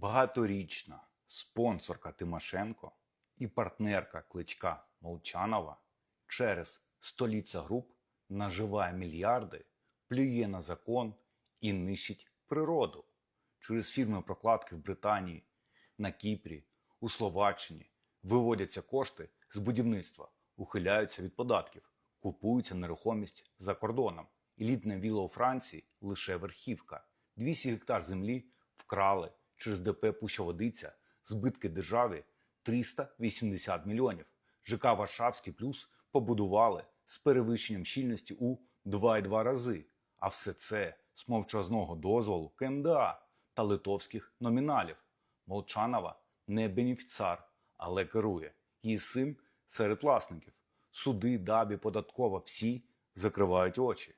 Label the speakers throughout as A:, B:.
A: Багаторічна спонсорка Тимошенко і партнерка кличка Молчанова через століця груп наживає мільярди, плює на закон і нищить природу. Через фірми прокладки в Британії, на Кіпрі, у Словаччині виводяться кошти з будівництва, ухиляються від податків, купується нерухомість за кордоном. Елітна віла у Франції лише верхівка. 200 гектар землі вкрали через ДП Пуща-Водиця, збитки державі 380 мільйонів. ЖК Варшавський плюс побудували з перевищенням щільності у 2,2 рази. А все це з мовчазного дозволу КМДА та литовських номіналів. Молчанова не бенефіціар, але керує. Її син серед власників. Суди, дабі, податкова всі закривають очі.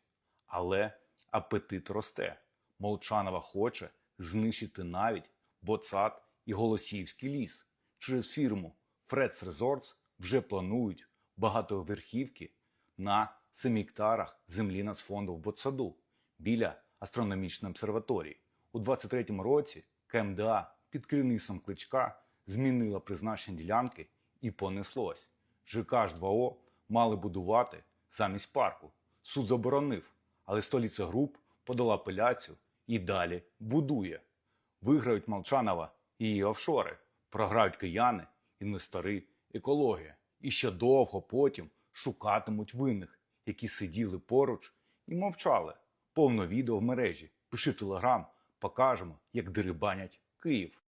A: Але апетит росте. Молчанова хоче знищити навіть Боцат і Голосіївський ліс. Через фірму Фредс Resorts вже планують багатоверхівки на 7 гектарах землі Нацфонду в Боцаду біля астрономічної обсерваторії. У 23-му році КМДА під керівництвом кличка змінила призначення ділянки і понеслось. ЖК H2O мали будувати замість парку. Суд заборонив, але столиця груп подала апеляцію і далі будує. Виграють Молчанова і її офшори, програють кияни, інвестори, екологія. І ще довго потім шукатимуть винних, які сиділи поруч і мовчали. Повно відео в мережі. Пиши в телеграм, покажемо, як дерибанять Київ.